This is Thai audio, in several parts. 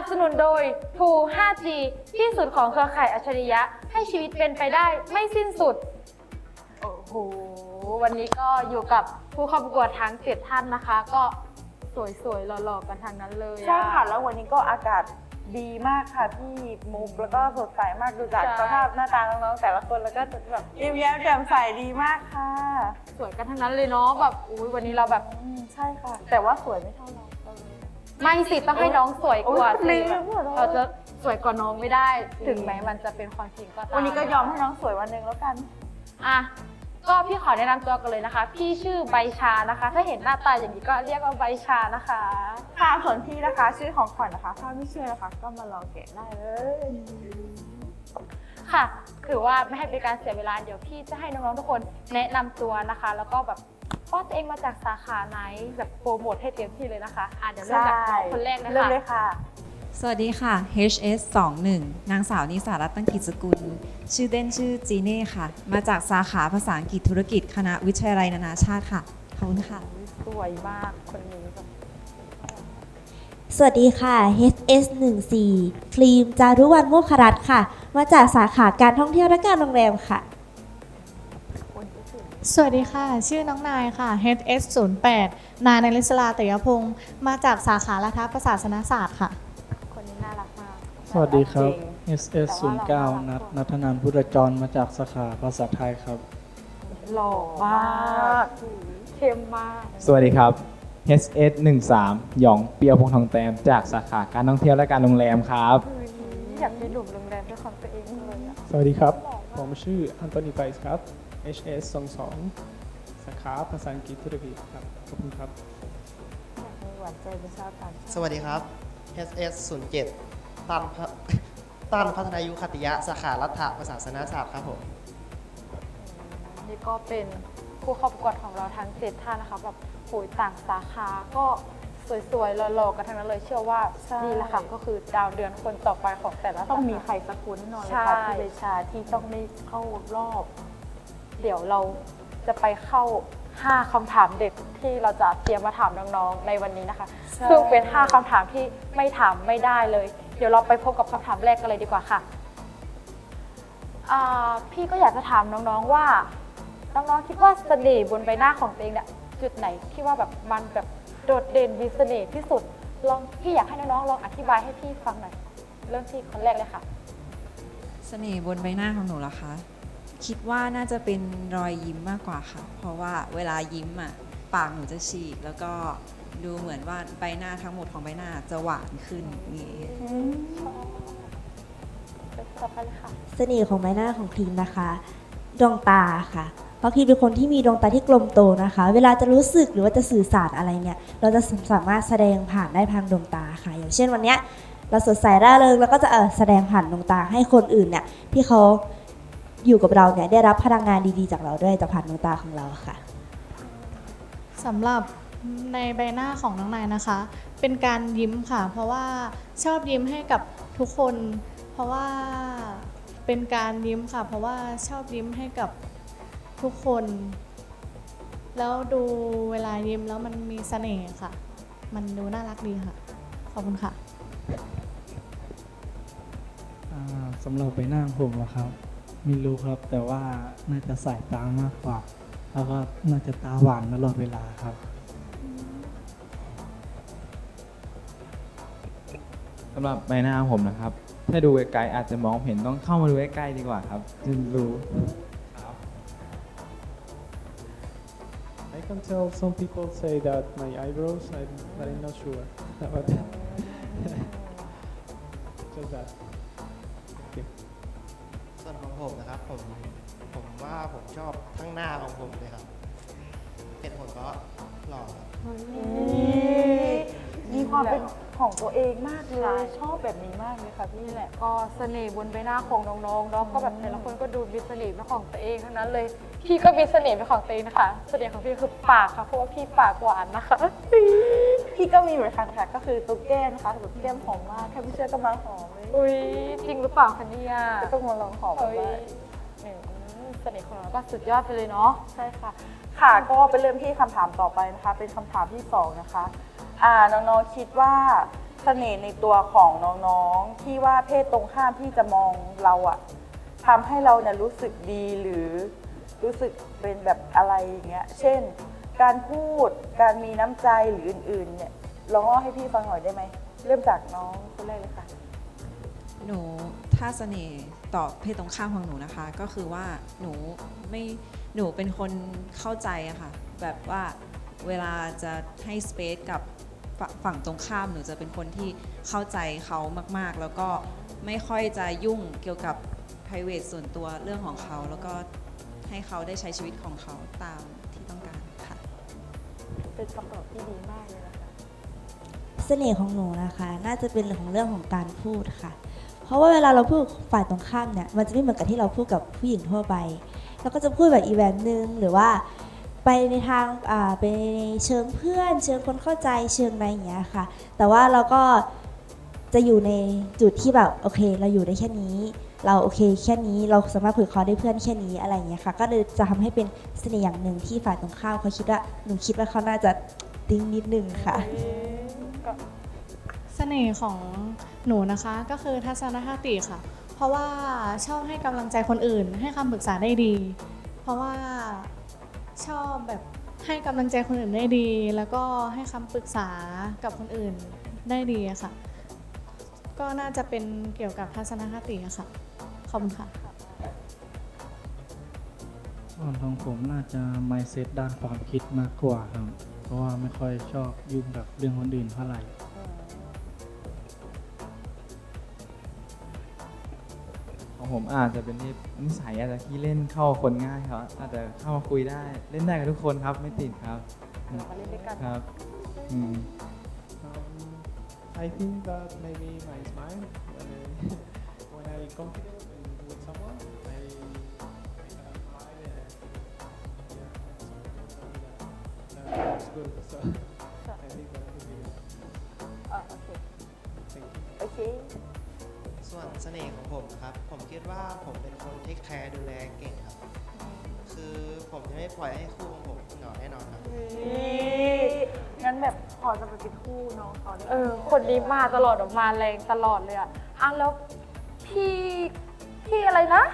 นับสนุนโดย True 5G ที่สุดของเครือข่ายอัจฉริยะ ให้ชีวิตเป็นไปได้ไม่สิ้นสุด โอ้โห วันนี้ก็อยู่กับผู้เข้าประกวดทั้งเจ็ดท่านนะคะ ก็สวยๆหล่อๆกันทางนั้นเลยอ ใช่ค่ะ แล้ววันนี้ก็อากาศดีมากค่ะพี่มุกแล้วก็สดใสมากดูจากสภาพหน้าตาน้องๆแต่ละคนแล้วก็จะแบบยิ้มแย้มแจ่มใสดีมากค่ะสวยกันทั้งนั้นเลยเนาะแบบอุ้ยวันนี้เราแบบ อืมใช่ค่ะ แต่ว่าสวยไม่เท่าเราเออ ไม่สิต้องให้น้องสวยกว่าโอ๊ยสิลืมขอโทษเราจะสวยกว่าน้องไม่ได้ ถึงแม้มันจะเป็นความจริงก็ตามวันนี้ก็ยอมให้น้องสวยวันหนึ่งแล้วกัน อะก็พี่ขอแนะนำตัวกันเลยนะคะ พี่ชื่อใบชานะคะ ถ้าเห็นหน้าตาอย่างนี้ก็เรียกว่าใบชานะคะ ค่ะส่วนพี่นะคะ ชื่อของขวัญนะคะ ถ้าไม่เชื่อนะคะ ก็มาลองแกะได้เลย ค่ะ ถือว่าไม่ให้เป็นการเสียเวลา เดี๋ยวพี่จะให้น้องๆทุกคนแนะนำตัวนะคะ แล้วก็แบบ ว่าตัวเองมาจากสาขาไหนแบบโปรโมทให้เต็มที่เลยนะคะอะเดี๋ยวเริ่มจากน้องคนแรกนะเริ่มคะเลยค่ะ สวัสดีค่ะ HS 21นางสาวนิสารัตน์ตั้งกิจสกุล ชื่อเล่นชื่อจีเน่ค่ะ มาจากสาขาภาษาอังกฤษธุรกิจคณะวิทยาลัยนานาชาติค่ะ ขอบคุณค่ะ สวยมากคนนี้แบบสวัสดีค่ะ HS 1 4ครีมจารุวรรณโมคครัตน์ค่ะ มาจากสาขาการท่องเที่ยวและการโรงแรมค่ะคนที่ สุดสวัสดีค่ะ ชื่อน้องนายค่ะ HS 0 8นายนริศลาเตยพงศ์มาจากสาขารัฐประศาสนศาสตร์ค่ะ คนนี้น่ารักมากสวัสดีครับจริง SS 0 9นัทนัทนันท์พุทธจรมาจากสาขาภาษาไทยครับ หล่อมากเข้มมาก สวัสดีครับ HS 1 3หยองเปียวพงษ์ทองแต้มจากสาขาการท่องเที่ยวและการโรงแรมครับ อยากมีหนุ่มโรงแรมด้วยความตัวเองเลยอะสวัสดีครับ ผมชื่ออันโตนีไพส์ครับ HS 22สาขาภาษาอังกฤษธุรกิจครับ ขอบคุณครับอยากมีหวานใจเป็นชาวต่างชาติสวัสดีครับ SS 07ตันพะตันพัฒนายุคติยะ สาขารัฐประศาสนศาสตร์ครับผม นี่ก็เป็นผู้เข้าประกวดของเราทั้งเจ็ดท่านนะคะแบบโหยต่างสาขาก็สวยๆหล่อๆกันทั้งนั้นเลยเชื่อว่าใช่นี่แหละค่ะก็คือดาวเดือนคนต่อไปของแต่ละสาขาต้องมีใครสักคนแน่นอนเลยใช่ค่ะพี่เบชาที่ต้องได้เข้ารอบ เดี๋ยวเราจะไปเข้า 5คำถามเด็ดที่เราจะเตรียมมาถามน้องๆในวันนี้นะคะใช่ซึ่งเป็น 5คำถามที่ไม่ถามไม่ได้เลย เดี๋ยวเราไปพบกับคำถามแรกกันเลยดีกว่าค่ะอ่าพี่ก็อยากจะถามน้องๆว่า น้องๆคิดว่าเสน่ห์บนใบหน้าของตัวเองเนี่ยจุดไหนที่ว่าแบบมันแบบโดดเด่นมีเสน่ห์ที่สุดลองพี่อยากให้น้องๆลองอธิบายให้พี่ฟังหน่อยเริ่มที่คนแรกเลยค่ะ เสน่ห์บนใบหน้าของหนูเหรอคะ คิดว่าน่าจะเป็นรอยยิ้มมากกว่าค่ะ เพราะว่าเวลายิ้มอะปากหนูจะฉีก แล้วก็ดูเหมือนว่าใบหน้าทั้งหมดของใบหน้าจะหวานขึ้นอย่างนี้ต่อไปเลยค่ะ เสน่ห์ของใบหน้าของครีมนะคะ ดวงตาค่ะ เพราะครีมเป็นคนที่มีดวงตาที่กลมโตนะคะ เวลาจะรู้สึกหรือว่าจะสื่อสารอะไรเนี่ย เราจะสามารถแสดงผ่านได้ทางดวงตาค่ะ อย่างเช่นวันเนี้ยเราสดใสร่าเริงแล้วก็จะเออแสดงผ่านดวงตาให้คนอื่นเนี่ยที่เขา อยู่กับเราเนี่ยได้รับพลังงานดีๆ จากเราด้วยจากผ่านดวงตาของเราค่ะ สำหรับในใบหน้าของน้องนายนะคะ เป็นการยิ้มค่ะ เพราะว่าชอบยิ้มให้กับทุกคน เพราะว่าเป็นการยิ้มค่ะ เพราะว่าชอบยิ้มให้กับทุกคน แล้วดูเวลายิ้มแล้วมันมีเสน่ห์ค่ะ มันดูน่ารักดีค่ะ ขอบคุณค่ะ อ่าสำหรับใบหน้าของผมนะครับ ไม่รู้ครับ แต่ว่าน่าจะสายตามากกว่า แล้วก็น่าจะตาหวานตลอดเวลาครับสำหรับใบหน้าของผมนะครับ ถ้าดูไกลๆอาจจะมองไม่เห็นต้องเข้ามาดูใกล้ๆดีกว่าครับจะรู้ I can tell some people say that my eyebrows, I, but I'm not sure about that. Just that. ผมนะครับผมผมว่าผมชอบทั้งหน้าของผมเลยครับเป็นผลก็หล่อครับมีความเป็นของตัวเองมากเลยชอบแบบนี้มากเลยค่ะพี่นี่แหละ ก็เสน่ห์บนใบหน้าของน้องๆเนาะก็แบบแต่ละคนก็ดูมีเสน่ห์เป็นของตัวเองทั้งนั้นเลย พี่ก็มีเสน่ห์เป็นของตัวเองนะคะ เสน่ห์ของพี่คือปากค่ะเพราะว่าพี่ปากหวานนะคะ พี่ก็มีเหมือนกันค่ะ ก็คือตุ๊กแก้มนะคะตุ๊กแก้มหอมมากแค่พี่เชื่อก็มาหอมเลยอุ้ยจริงหรือเปล่าคะเนี่ยก็ต้องมาลองหอมเฮ้ยบ้างอืม เสน่ห์ของเราก็สุดยอดไปเลยเนาะใช่ค่ะ ค่ะก็ไปเริ่มที่คำถามต่อไปนะคะ เป็นคำถามที่สองนะคะอ่าน้องๆคิดว่าเสน่ห์ในตัวของน้องๆที่ว่าเพศตรงข้ามที่จะมองเราอะทำให้เราเนี่ยรู้สึกดีหรือรู้สึกเป็นแบบอะไรอย่างเงี้ยเช่น การพูดการมีน้ำใจหรืออื่นๆเนี่ยลองเล่าให้พี่ฟังหน่อยได้ไหมเริ่มจากน้องคนแรกเลยค่ะ หนู ถ้าเสน่ห์ต่อเพศตรงข้ามของหนูนะคะ ก็คือว่าหนูไม่หนูเป็นคนเข้าใจอะค่ะ แบบว่าเวลาจะให้สเปซกับฝฝั่งตรงข้ามหนูจะเป็นคนที่เข้าใจเขามาก ๆ แล้วก็ไม่ค่อยจะยุ่งเกี่ยวกับ private ส่วนตัวเรื่องของเขา แล้วก็ให้เขาได้ใช้ชีวิตของเขาตามที่ต้องการค่ะ เป็นคำตอบที่ดีมากเลยนะคะ เสน่ห์ของหนูนะคะ น่าจะเป็นเรื่องของเรื่องของการพูดค่ะเพ ราะว่าเวลาเราพูดฝ่ายตรงข้ามเนี่ยมันจะไม่เหมือนกับที่เราพูดกับผู้หญิงทั่วไปเราก็จะพูดแบบอีแบบนึงหรือว่าไปในทางอ่าไปในเชิงเพื่อน เชิงคนเข้าใจเชิงอะไรอย่างเงี้ยค่ะ แต่ว่าเราก็จะอยู่ในจุดที่แบบโอเค เราอยู่ได้แค่นี้ เราโอเคแค่นี้เราสามารถคุยกับเขาได้เพื่อนแค่นี้อะไรอย่างเงี้ยค่ะ ก็เลยจะทำให้เป็นเสน่ห์อย่างหนึ่งที่ฝ่ายตรงข้ามเขาคิดว่าหนูคิดว่าเขาน่าจะติ้งนิดนึงค่ะ สน่ห์ของหนูนะคะก็คือทัศนคติค่ะ เพราะว่าชอบให้กำลังใจคนอื่น ให้คำปรึกษาได้ดี เพราะว่าชอบแบบให้กำลังใจคนอื่นได้ดี แล้วก็ให้คำปรึกษากับคนอื่นได้ดีค่ะ ก็น่าจะเป็นเกี่ยวกับทัศนคติค่ะ ขอบคุณค่ะส่วนของผมน่าจะ mindset ด้านความคิดมากกว่าครับ เพราะว่าไม่ค่อยชอบยุ่งกับเรื่องคนอื่นเท่าไหร่ ผมอาจจะเป็นที่นิสัยอาจจะขี้เล่นเข้ากับคนง่ายครับอาจจะเข้ามาคุยได้เล่นได้กับทุกคนครับไม่ติดครับมาเล่นด้วยกัน ครับอืม Um, I think that maybe my smile when I when I confident in, with someone, I I can smile and yeah, so that, that's good. So I think that could be it. อะโอเค Thank you. โอเค ส่วนเสน่ห์ของผมนะครับ ผมคิดว่าผมเป็นคนเทคแคร์ดูแลเก่งครับ คือผมจะไม่ปล่อยให้คู่ของผมเหงาแน่นอนครับ งั้นแบบขอจะไปเป็นคู่น้องเขาได้ไหมเออ คนนี้มาตลอดออกมาแรงตลอดเลยอะอะแล้วพี่พี่อะไรนะ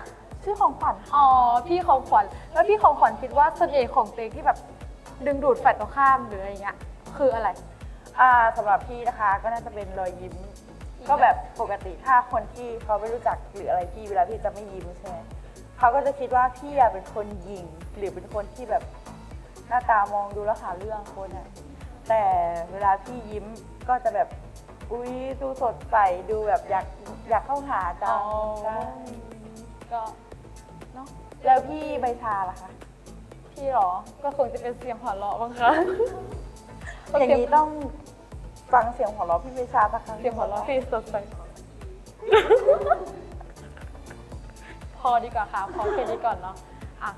ชื่อของขวัญอ๋อ พี่ของขวัญ แล้วพี่ของขวัญคิดว่าเสน่ห์ของตัวเองที่แบบดึงดูดฝ่ายตรงข้ามหรืออะไรเงี้ย คืออะไร อ่าสำหรับพี่นะคะก็น่าจะเป็นรอยยิ้ม ก็แบบปกติถ้าคนที่เขาไม่รู้จักหรืออะไรพี่เวลาพี่จะไม่ยิ้มใช่ไหมเขาก็จะคิดว่าพี่อะเป็นคนหยิงหรือเป็นคนที่แบบหน้าตามองดูแล้วหาเรื่องคนอะแต่เวลาพี่ยิ้มก็จะแบบอุ้ยดูสดใสดูแบบอยากอยากเข้าหาจังอ๋อใช่ก็เนาะแล้วพี่ใบชาล่ะคะพี่เหรอก็คงจะเป็นเสียงหัวเราะบ้างคะ อย่างนี้ต้อง ฟังเสียงหัวเราะพี่ใบชาสักครั้งเสียงหัวเราะพี่สดใสพอดีกว่าค่ะ พอแค่นี้ก่อนเนาะอะ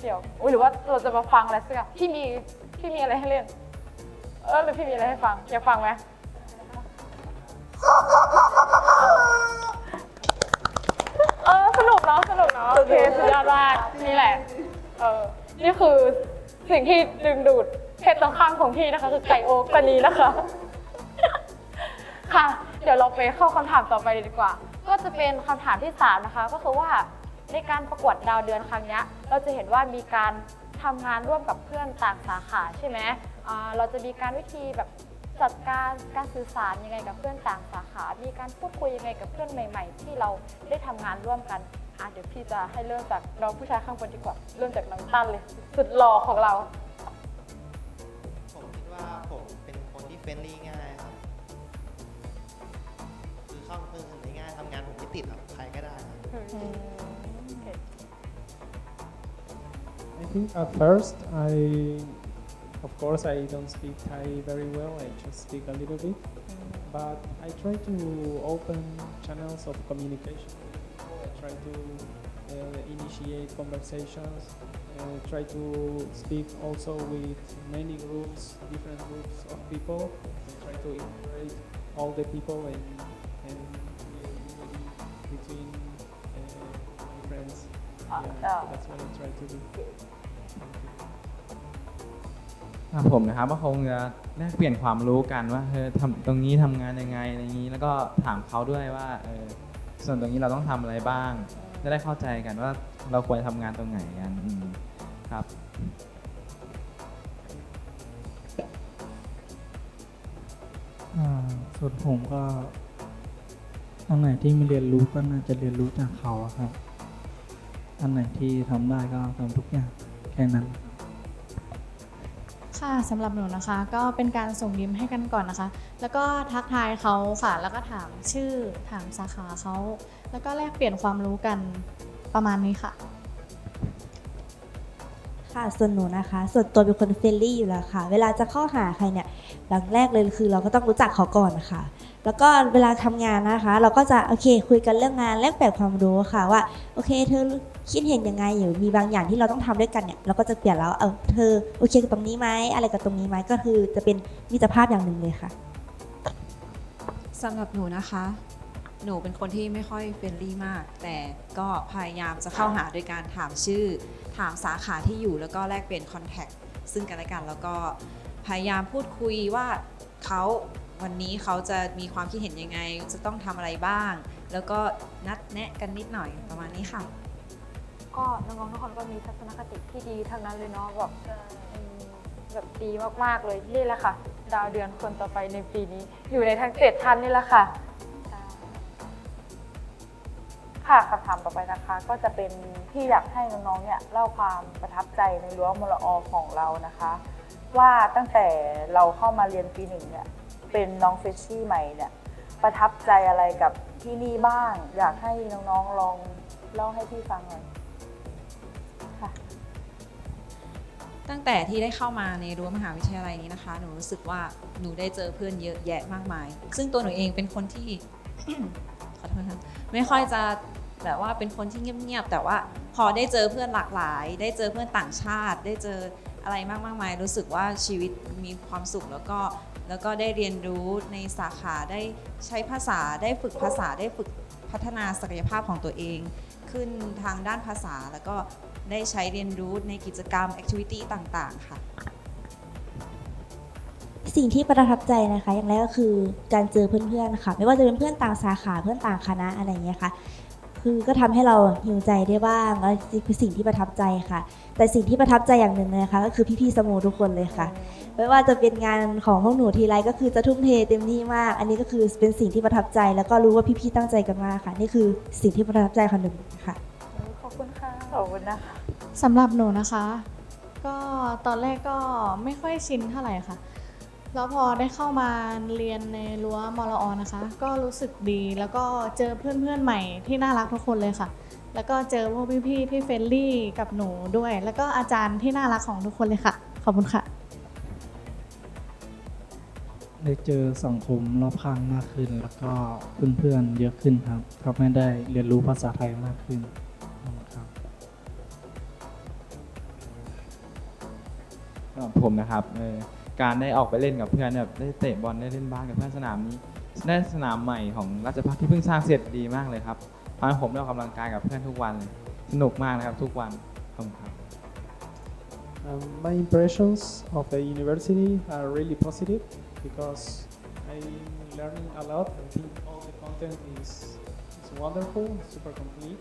เดี๋ยวอุ๊ยหรือว่าเราจะมาฟังอะไรสักอย่างพี่มีพี่มีอะไรให้เล่น เออหรือพี่มีอะไรให้ฟังอยากฟังไหมเออสนุกเนาะสนุกเนาะโอเคสุดยอดมากนี่แหละ เออนี่คือสิ่งที่ดึงดูดเพ ศตรงข้ามของพี่นะคะ คือไก่โอ๊กตัวนี้นะคะ ค่ะ เดี๋ยวเราไปเข้าคำถามต่อไปเลยดีกว่า ก็จะเป็นคำถามที่3นะคะ ก็คือว่าในการประกวดดาวเดือนครั้งเนี้ยเราจะเห็นว่ามีการทำงานร่วมกับเพื่อนต่างสาขาใช่ไหมอ่าเราจะมีการวิธีแบบจัดการการสื่อสารยังไงกับเพื่อนต่างสาขา มีการพูดคุยยังไงกับเพื่อนใหม่ ๆ ที่เราได้ทำงานร่วมกันอะเดี๋ยวพี่จะให้เริ่มจากน้องผู้ชายข้างบนดีกว่า เริ่มจากน้องตั้นเลย สุดหล่อของเรา ผมเป็นคนที่เฟรนลี่ง่ายครับ คือเข้ากับเพื่อนคนได้ง่ายทำงานผมไม่ติดครับใครก็ได้ครับ I think at first I, of course, I don't speak Thai very well. I just speak a little bit, but I try to open channels of communication. with people. I try to uh, initiate conversations. Uh, try to speak also with many groups, different groups of people. And try to integrate all the people and and create unity between uh, my friends. Yeah. That's what I try to do. ครับผมนะครับก็คงจะแลกเปลี่ยนความรู้กันว่าเออทำตรงนี้ทำงานยังไงอะไรอย่างนี้ แล้วก็ถามเขาด้วยว่าเออส่วนตรงนี้เราต้องทำอะไรบ้าง จะได้เข้าใจกันว่าเราควรทำงานตรงไหนกันอืมครับ อ่าส่วนผมก็อันไหนที่ไม่เรียนรู้ก็น่าจะเรียนรู้จากเขาอะครับ อันไหนที่ทำได้ก็ทำทุกอย่างแค่นั้น ค่ะสำหรับหนูนะคะ ก็เป็นการส่งยิ้มให้กันก่อนนะคะ แล้วก็ทักทายเขาค่ะ แล้วก็ถามชื่อถามสาขาเขา แล้วก็แลกเปลี่ยนความรู้กันประมาณนี้ค่ะ ค่ะส่วนหนูนะคะ ส่วนตัวเป็นคนเฟรนลี่อยู่แล้วค่ะ เวลาจะเข้าหาใครเนี่ยหลังแรกเลยคือเราก็ต้องรู้จักเขาก่อนค่ะ แล้วก็เวลาทำงานนะคะ เราก็จะโอเคคุยกันเรื่องงานแลกเปลี่ยนความรู้ค่ะว่าโอเคเธอ คิดเห็นยังไงหรือมีบางอย่างที่เราต้องทำด้วยกันเนี่ยเราก็จะเปลี่ยนแล้วเออเธอโอเคกับตรงนี้ไหมอะไรกับตรงนี้ไหมก็คือจะเป็นมิตรภาพอย่างหนึ่งเลยค่ะสำหรับหนูนะคะ หนูเป็นคนที่ไม่ค่อยเฟรนลี่มาก แต่ก็พยายามจะเข้าหาโดยการถามชื่อ ถามสาขาที่อยู่แล้วก็แลกเปลี่ยนคอนแทคซึ่งกันและกันแล้วก็พยายามพูดคุยว่าเขาวันนี้เขาจะมีความคิดเห็นยังไง จะต้องทำอะไรบ้าง แล้วก็นัดแนะกันนิดหน่อยประมาณนี้ค่ะ ก็น้องๆทุกคนก็มีทัศนคติที่ดีทั้งนั้นเลยเนาะแบบอืมแบบดีมากๆเลยนี่แหละค่ะ ดาวเดือนคนต่อไปในปีนี้ อยู่ในทั้งเจ็ดท่านนี่แหละค่ะ ค่ะคำถามต่อไปนะคะก็จะเป็นที่อยากให้น้องๆเนี่ยเล่าความประทับใจในรั้วมลอของเรานะคะ ว่าตั้งแต่เราเข้ามาเรียนปีหนึ่งเนี่ยเป็นน้องเฟชชี่ใหม่เนี่ยประทับใจอะไรกับที่นี่บ้าง อยากให้น้องๆลองเล่าให้พี่ฟังหน่อย ตั้งแต่ที่ได้เข้ามาในรั้วมหาวิทยาลัยนี้นะคะ หนูรู้สึกว่าหนูได้เจอเพื่อนเยอะแยะมากมาย ซึ่งตัวหนูเองเป็นคนที่ ขอโทษค่ะไม่ค่อยจะแบบว่าเป็นคนที่เงียบๆแต่ว่าพอได้เจอเพื่อนหลากหลาย ได้เจอเพื่อนต่างชาติ ได้เจออะไรมากมาย รู้สึกว่าชีวิตมีความสุขแล้วก็แล้วก็ได้เรียนรู้ในสาขาได้ใช้ภาษาได้ฝึกภาษาได้ฝึกพัฒนาศักยภาพของตัวเอง ขึ้นทางด้านภาษาแล้วก็ ได้ใช้เรียนรู้ในกิจกรรมแอคทิวิตี้ต่างๆ ค่ะ สิ่งที่ประทับใจนะคะ อย่างแรกก็คือการเจอเพื่อนๆค่ะ ไม่ว่าจะเป็นเพื่อนต่างสาขาเพื่อนต่างคณะอะไรอย่างเงี้ยค่ะ คือก็ทำให้เราหิวใจได้บ้างแล้วคือสิ่งที่ประทับใจค่ะ แต่สิ่งที่ประทับใจอย่างหนึ่งเลยนะคะก็คือพี่ๆสโมูทุกคนเลยค่ะ ไม่ว่าจะเป็นงานของพวกหนูทีไรก็คือจะทุ่มเทเต็มที่มาก อันนี้ก็คือเป็นสิ่งที่ประทับใจ แล้วก็รู้ว่าพี่ๆตั้งใจกันมากค่ะ นี่คือสิ่งที่ประทับใจของหนึ่งค่ะขอบคุณค่ะขอบคุณนะคะ สำหรับหนูนะคะ ก็ตอนแรกก็ไม่ค่อยชินเท่าไหร่ค่ะ แล้วพอได้เข้ามาเรียนในรั้วมรอนะคะ ก็รู้สึกดีแล้วก็เจอเพื่อนๆใหม่ที่น่ารักทุกคนเลยค่ะ แล้วก็เจอพวกพี่ๆที่เฟรนลี่กับหนูด้วย แล้วก็อาจารย์ที่น่ารักของทุกคนเลยค่ะ ขอบคุณค่ะ ได้เจอสังคมรอบข้างมากขึ้น แล้วก็เพื่อนๆเยอะขึ้นครับทำให้ได้เรียนรู้ภาษาไทยมากขึ้น สำหรับผมนะครับเออการได้ออกไปเล่นกับเพื่อนแบบได้เตะบอลได้เล่นบ้าสกับเพื่อนสนามนี้ได้สนามใหม่ของราชพัฒที่เพิ่งสร้างเสร็จดีมากเลยครับทำให้ผมได้ออกกำลังกายกับเพื่อนทุกวันเลยสนุกมากนะครับทุกวันขอบคุณครับ Um, my impressions of the university are really positive because I'm learning a lot. I think all the content is, is wonderful, super complete.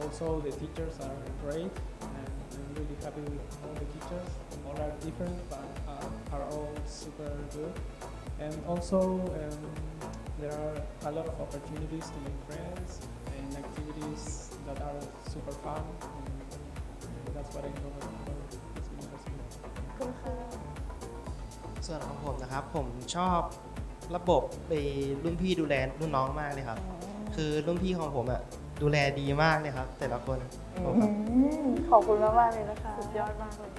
Also, the teachers are great, really happy with all the teachers. All are different, but uh, are all super good. And also, um, there are a lot of opportunities to make friends and activities that are super fun. And that's what I know about this university. ส่วนของผมนะครับ ผมชอบระบบไปรุ่นพี่ดูแลรุ่นน้องมากเลยครับ คือรุ่นพี่ของผมอะ ดูแลดีมากเลยครับ แต่ละคนผมครับ ขอบคุณมากๆเลยนะคะสุดยอดมากเลย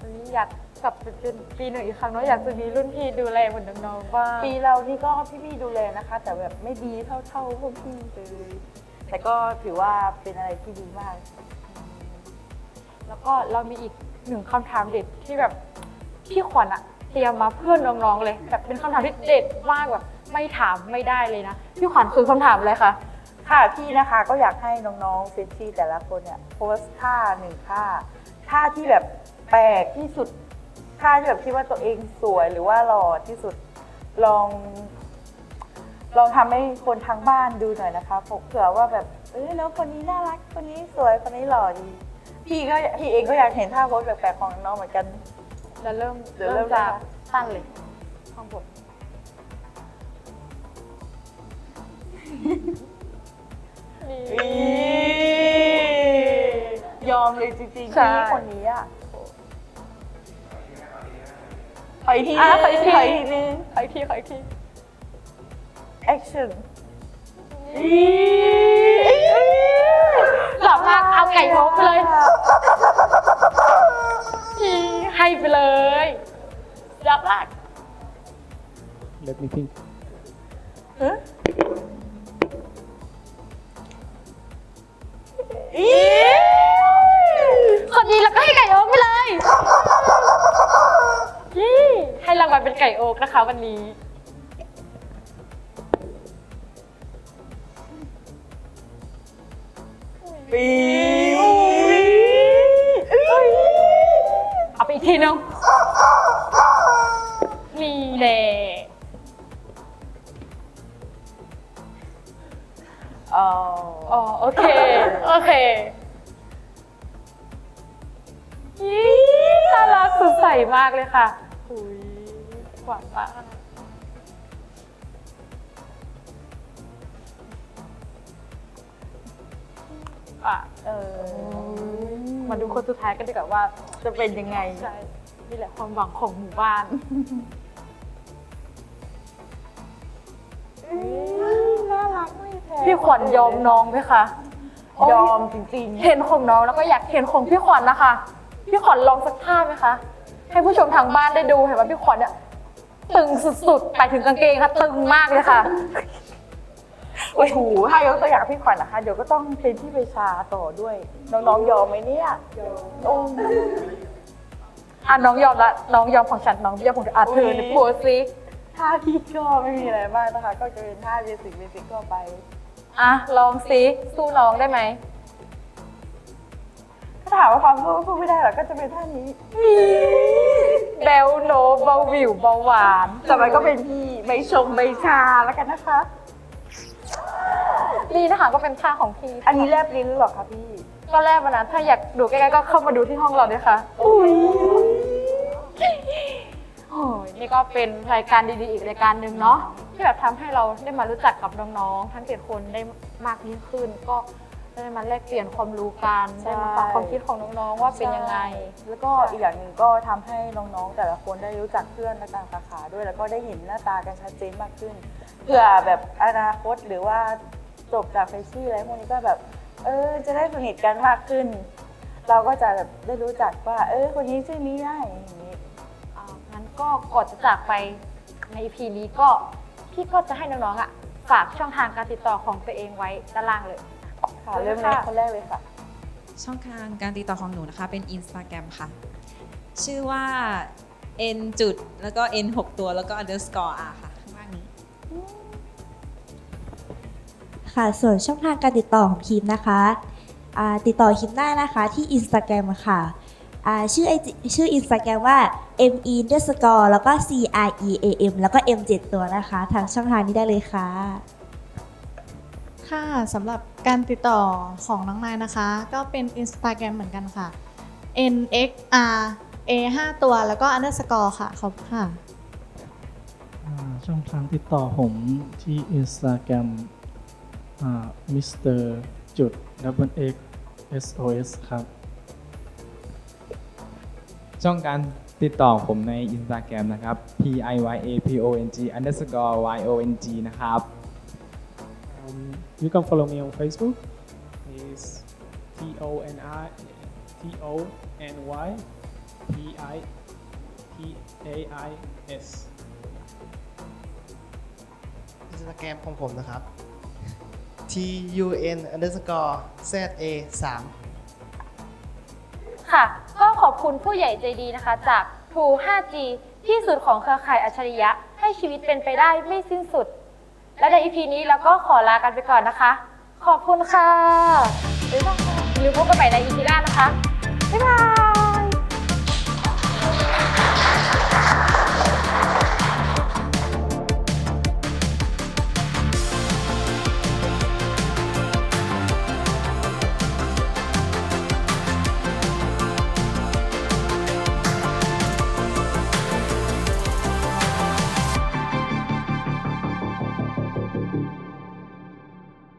วันนี้อยากกลับไปเป็นปีหนึ่งอีกครั้งเนาะอยากจะมีรุ่นพี่ดูแลเหมือนน้องๆบ้างปีเรานี่ก็พี่ๆดูแลนะคะ แต่แบบไม่ดีเท่าเท่าพวกพี่เลยแต่ก็ถือว่าเป็นอะไรที่ดีมาก แล้วก็เรามีอีกหนึ่งคำถามเด็ดที่แบบพี่ขวัญอะเตรียมมาเพื่อนน้องๆเลยแบบเป็นคำถามที่เด็ดมากแบบไม่ถามไม่ได้เลยนะพี่ขวัญคือคำถามอะไรคะ ค่ะพี่นะคะก็อยากให้น้องๆเฟชชี่แต่ละคนเนี่ยโพสท่าหนึ่งท่าท่าที่แบบแปลกที่สุดท่าที่แบบคิดว่าตัวเองสวยหรือว่าหล่อที่สุดลอง ลองทำให้คนทางบ้านดูหน่อยนะคะเผื่อว่าแบบเออแล้วคนนี้น่ารักคนนี้สวยคนนี้หล่อดีพี่ก็พี่เองก็อยากเห็นท่าโพสแปลกๆของน้องเหมือนกันแล้วเริ่มเดี๋ยวเริ่มจากเลยค่ะตั้นเลยข้างบน ยอมเลยจริงๆใช่ พี่คนนี้อะขออีกทีอะนึงขออีกทีขออีกทีนึงขออีกทีขออีกที action หลับมากเอาไก่โฮกไปเลยให้ไปเลยหลับมาก Let me think. คนดีแล้วก็ให้ไก่โอ๊กไปเลยยี่ให้รางวัลเป็นไก่โอ๊กนะคะวันนี้ ปีเอาไปอีกทีนึง โอเคยี่น่ารักสดใสมากเลยค่ะหุยหวานมากอะเออมาดูคนสุดท้ายกันดีกว่าว่า จะเป็นยังไง ใช่นี่แหละความหวังของหมู่บ้านน่ารักไม่แพ้พี่ขวัญยอมน้องไหมคะ ยอมจริงเห็นของน้องแล้วก็อยากเห็นของพี่ขวัญนะคะ พี่ขวัญลองสักท่าไหมคะ ให้ผู้ชมทางบ้านได้ดูเห็นว่าพี่ขวัญเนี่ยตึงสุดๆ ไปถึงกางเกงค่ะ ตึงมากเลยค่ะๆโอ้โหถ้ายกตัวอย่างพี่ขวัญนะคะ เดี๋ยวก็ต้องเป็นที่ไปชาต่อด้วย น้องๆยอมไหมเนี่ยโอ้อะน้องยอมละ น้องยอมของฉัน น้องยอมของเธออะเธอเนี่ยโพสต์ซิท่าที่ก็ไม่มีอะไรมากนะคะ ก็จะเป็นท่าเบสิกเบสิกทั่วไป อะลองซิสู้น้องได้ไหมถ้าถามว่าความสู้ก็สู้ไม่ได้หรอกก็จะเป็นท่านี้เบลโนเบาหวิวเบาหวานต่อไปก็เป็นพี่ใบชงใบชาแล้วกันนะคะ นี่นะคะก็เป็นท่าของพี่อันนี้แลบลิ้นเหรอคะพี่ ก็แรกวันนั้นถ้าอยากดูใกล้ๆก็เข้ามาดูที่ห้องเราด้วยค่ะโอ้ย นี่ก็เป็นรายการดีๆอีกรายการหนึ่งเนาะที่แบบทำให้เราได้มารู้จักกับน้องๆทั้งเจ็ดคนได้มากยิ่งขึ้น ก็ได้มาแลกเปลี่ยนความรู้กันใช่ ได้มาฟังความคิดของน้องๆว่าเป็นยังไง แล้วก็อีกอย่างหนึ่งก็ทำให้น้องๆแต่ละคนได้รู้จักเพื่อนและต่างสาขาด้วยแล้วก็ได้เห็นหน้าตากันชัดเจนมากขึ้นเพื่อแบบอนาคตหรือว่าจบจากเฟชชี่อะไรพวกนี้ก็แบบ เออ จะได้สนิทกันมากขึ้น เราก็จะแบบได้รู้จักว่า เออ คนนี้ชื่อนี้ได้อย่างนี้อ่างั้น ก็ก่อนจะจากไปใน EP นี้ก็พี่ก็จะให้น้องๆอะฝากช่องทางการติดต่อของตัวเองไว้ด้านล่างเลยค่ะเริ่มเลยคนแรกเลยค่ะ ช่องทางการติดต่อของหนูนะคะ เป็น Instagram ค่ะ ชื่อว่า n จุดแล้วก็ n 6ตัวแล้วก็ underscore r ค่ะข้างล่างนี้ ค่ะ ส่วนช่องทางการติดต่อของคิมนะคะอ่าติดต่อคิมได้นะคะที่ Instagram ค่ะ อ่าชื่อ IG ชื่อ Instagram ว่า m e underscore แล้วก็ c r e a m แล้วก็ m 7ตัวนะคะ ทางช่องทางนี้ได้เลยค่ะ ค่ะสำหรับการติดต่อของน้องนายนะคะ ก็เป็น Instagram เหมือนกันค่ะ nxr a 5ตัวแล้วก็ underscore ค่ะ ขอบคุณค่ะ อ่าช่องทางติดต่อผมที่ Instagram อ่า Mr. จุด double x sos ครับ ช่องการติดต่อผมใน Instagram นะครับ p i y a p o n g underscore y o n g นะครับ Um, you can follow me on Facebook. It's T O N I T O N Y P I T A I S. อินสตาแกรมของผมนะครับ t u n underscore z a 3 ค่ะ ก็ขอบคุณผู้ใหญ่ใจดีนะคะจาก True 5G ที่สุดของเครือข่ายอัจฉริยะ ให้ชีวิตเป็นไปได้ไม่สิ้นสุด และใน EP นี้เราก็ขอลากันไปก่อนนะคะ ขอบคุณค่ะ หรือพบกันใหม่ในอีพีหน้านะคะ บ๊ายบาย